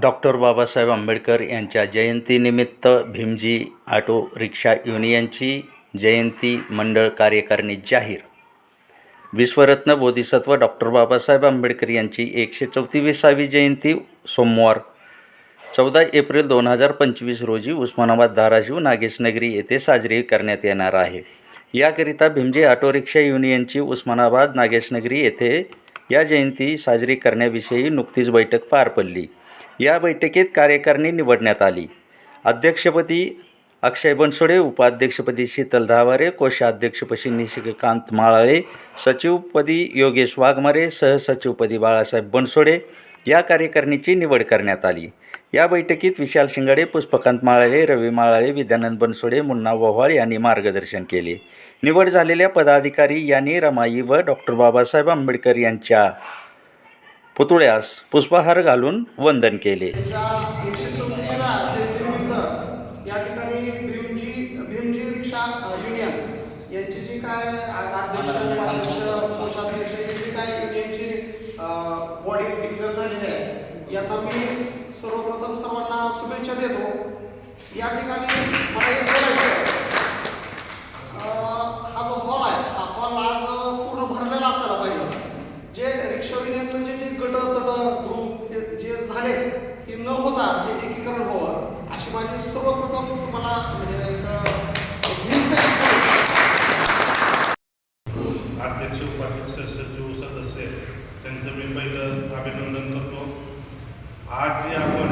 Doctor Babasaheb Ambedkar यांच्या जयंतीनिमित्त Bhimji auto rickshaw युनियनची जयंती मंडळ कार्यकारिणी जाहीर. विश्वरत्न बोधिसत्व डॉक्टर बाबासाहेब आंबेडकर यांची एकशे चौतीविसावी जयंती सोमवार चौदा एप्रिल दोन हजार पंचवीस रोजी उस्मानाबाद धाराशिव नागेशनगरी येथे साजरी करण्यात येणार आहे. याकरिता भीमजी ऑटो रिक्षा युनियनची उस्मानाबाद नागेशनगरी येथे या जयंती साजरी करण्याविषयी नुकतीच बैठक पार पडली. या बैठकीत कार्यकारिणी निवडण्यात आली. अध्यक्षपदी अक्षय बनसोडे उपाध्यक्षपदी शीतल धावारे कोषाध्यक्षपदी निशिकांत माळाळे सचिवपदी योगेश वाघमारे सहसचिवपदी बाळासाहेब बनसोडे या कार्यकारिणीची निवड करण्यात आली. या बैठकीत विशाल शिंगाडे पुष्पकांत माळाळे रवी माळाळे विद्यानंद बनसोडे मुन्ना वव्हाळ यांनी मार्गदर्शन केले. निवड झालेल्या पदाधिकारी यांनी रमाई व डॉक्टर बाबासाहेब आंबेडकर यांच्या पुतळ्यास पुष्पहार घालून वंदन केले. त्याच्या एकशे चौतीसव्या जयंतीनिमित्त या ठिकाणी भीमजी भीमजी रिक्षा अ, युनियन यांची जी काय आ- अध्यक्ष उपाध्यक्ष कोषाध्यक्ष हे काय युनियनची बॉडी डिक्लेअर झालेली आहे यांना मी सर्वप्रथम सर्वांना शुभेच्छा देतो. या ठिकाणी मला एक बोलायचं आहे. अ, हा जो हॉल आहे हा हॉल आज पूर्ण भरलेला असायला पाहिजे जे रिक्षा युनियन म्हणजे जे गट तट ग्रुप हे जे झाले हे न होता हे एकीकरण व्हावं अशी माझी सर्वप्रथम मला म्हणजे अध्यक्ष उपाध्यक्ष सचिव सदस्य त्यांचं मी पहिलं अभिनंदन करतो. आज जे आपण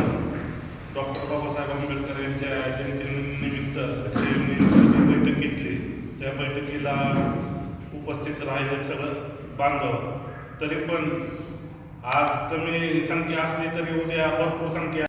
डॉक्टर बाबासाहेब आंबेडकर यांच्या जयंतीनिमित्त जी बैठक घेतली त्या बैठकीला उपस्थित राहिलं सगळं बांधव. तरी पण आज कमी संख्या असली तरी उद्या भरपूर संख्या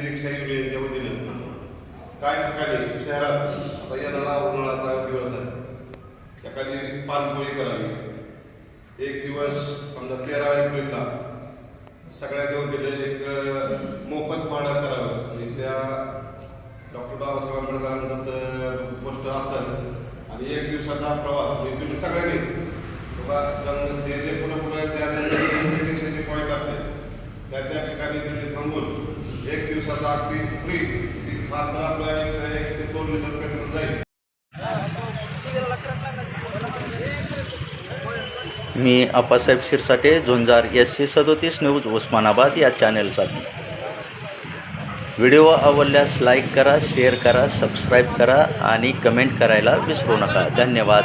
रिक्षा युनियनच्या वतीनं काय ठिकाणी शहरात आता येणारा उन्हाळाचा दिवस आहे. एखादी पानपोळी करावी. एक दिवस समजा तेरा एप्रिलला सगळ्या वतीनं एक मोफत भाडं करावं. म्हणजे त्या डॉक्टर बाबासाहेब आंबेडकरांचं पोस्टर असेल. आणि एक दिवसाचा प्रवास. म्हणजे तुम्ही सगळ्यांनी बाबा ते जे जे त्या रिक्षाचे पॉईंट असते त्या त्या ठिकाणी तुम्ही थांबून दिवसाचा अगदी फ्री फार तर एक ते दोन लिटर पेट्रोल जाईल मी अप्पासाहेब शिरसाटे झुंजार एस सी सदोतीस न्यूज उस्मानाबाद या चॅनेलसाठी व्हिडिओ आवडल्यास लाईक करा शेअर करा सबस्क्राईब करा आणि कमेंट करायला विसरू नका. धन्यवाद.